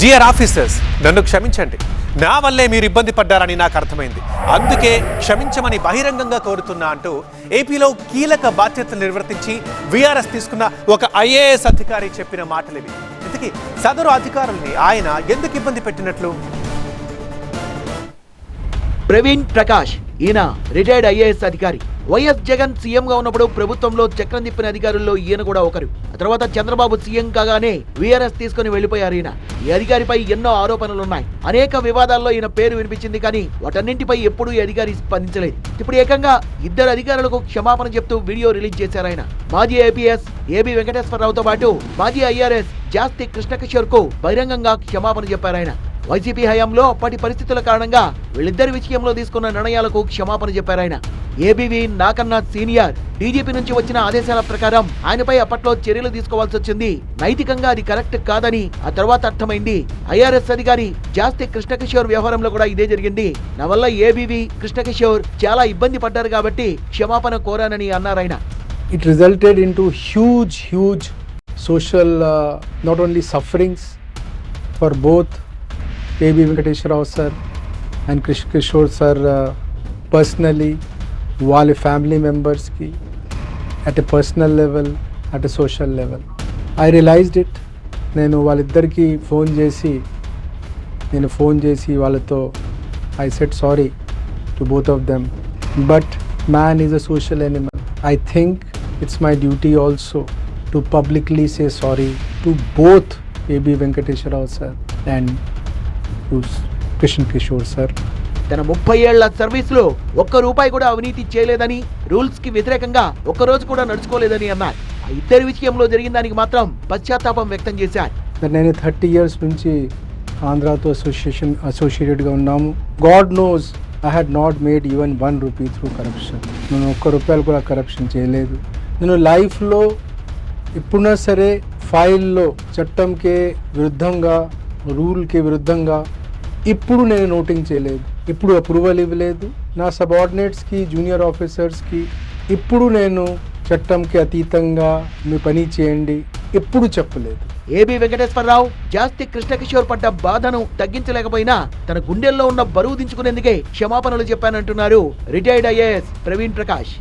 Dear officers నన్ను క్షమించండి. నా వల్లే మీరు ఇబ్బంది పడ్డారని నాకు అర్థమైంది. అందుకే క్షమించమని బహిరంగంగా కోరుతున్నా అంటూ ఏపీలో కీలక బాధ్యతలు నిర్వర్తించి వీఆర్ఎస్ తీసుకున్న ఒక ఐఏఎస్ అధికారి చెప్పిన మాటలివి. ఇంతకీ సదరు అధికారుల్ని ఆయన ఎందుకు ఇబ్బంది పెట్టినట్లు? ప్రవీణ్ ప్రకాష్ ఈయన రిటైర్డ్ ఐఏఎస్ అధికారి. వైఎస్ జగన్ సీఎం గా ఉన్నప్పుడు ప్రభుత్వంలో చక్రం తిప్పిన అధికారుల్లో ఈయన కూడా ఒకరు. ఆ తర్వాత చంద్రబాబు సీఎం కాగానే వీఆర్ఎస్ తీసుకుని వెళ్ళిపోయారు ఈయన. ఈ అధికారిపై ఎన్నో ఆరోపణలున్నాయి. అనేక వివాదాల్లో ఈయన పేరు వినిపించింది కానీ వాటన్నింటిపై ఎప్పుడూ ఈ అధికారి స్పందించలేదు. ఇప్పుడు ఏకంగా ఇద్దరు అధికారులకు క్షమాపణ చెప్తూ వీడియో రిలీజ్ చేశారు ఆయన. మాజీ ఏపీఎస్ ఏబి వెంకటేశ్వరరావుతో పాటు మాజీ ఐఆర్ఎస్ జాస్తి కృష్ణకిషోర్కు బహిరంగంగా క్షమాపణ చెప్పారు ఆయన. వైసీపీ హయాంలో అప్పటి పరిస్థితుల కారణంగా వీళ్ళిద్దరి విషయంలో తీసుకున్న నిర్ణయాలకు క్షమాపణ చెప్పారు ఆయన. ఏబీవీ నాకన్నా సీనియర్ డీజీపీ నుంచి వచ్చిన ఆదేశాల ప్రకారం ఆయనపై అప్పట్లో చర్యలు తీసుకోవాల్సి వచ్చింది. నైతికంగా అది కరెక్ట్ కాదని ఆ తర్వాత అర్థమైంది. ఐఆర్ఎస్ అధికారి జాస్తి కృష్ణకిషోర్ వ్యవహారంలో కూడా ఇదే జరిగింది. నా వల్ల ఏబీవీ కృష్ణకిషోర్ చాలా ఇబ్బంది పడ్డారు కాబట్టి క్షమాపణ కోరానని అన్నారు ఆయన. Resulted in into huge huge social uh, only sufferings for both AB Venkateswararao sir and sir Kishore sir personally వాళ్ళ ఫ్యామిలీ మెంబర్స్కి at a personal level at a social level I realized it నేను వాళ్ళిద్దరికీ phone చేసి నేను phone చేసి వాళ్ళతో I said sorry to both of them but man is a social animal I think it's my duty also to publicly say sorry to both AB Venkateswararao sir and Krishna Kishore sir తన ముప్పై ఏళ్ళ సర్వీస్లో ఒక్క రూపాయి కూడా అవినీతి చేయలేదని రూల్స్కి వ్యతిరేకంగా ఒక్క రోజు కూడా నడుచుకోలేదని అన్నారు. ఆ ఇద్దరి విషయంలో జరిగిన దానికి మాత్రం పశ్చాత్తాపం వ్యక్తం చేశారు. నేను థర్టీ ఇయర్స్ నుంచి ఆంధ్రాతో అసోసియేషన్ అసోసియేటెడ్గా ఉన్నాము. God knows I had not made even one rupee through corruption నేను ఒక్క రూపాయలు కూడా కరప్షన్ చేయలేదు. నేను లైఫ్లో ఎప్పుడైనా సరే ఫైల్లో చట్టంకే విరుద్ధంగా రూల్కి విరుద్ధంగా ఇప్పుడు నేను నోటింగ్ చేయలేదు. ఇప్పుడు అప్రూవల్ ఇవ్వలేదు. నా సబార్డినేట్స్కి జూనియర్ ఆఫీసర్స్కి ఇప్పుడు నేను చట్టంకి అతీతంగా మీ పని చేయండి ఎప్పుడు చెప్పలేదు. ఏబి వెంకటేశ్వరరావు జాస్తి కృష్ణకిషోర్ పడ్డ బాధను తగ్గించలేకపోయినా తన గుండెల్లో ఉన్న బరువు దించుకునేందుకే క్షమాపణలు చెప్పానంటున్నారు రిటైర్డ్ ఐఏఎస్ ప్రవీణ్ ప్రకాష్.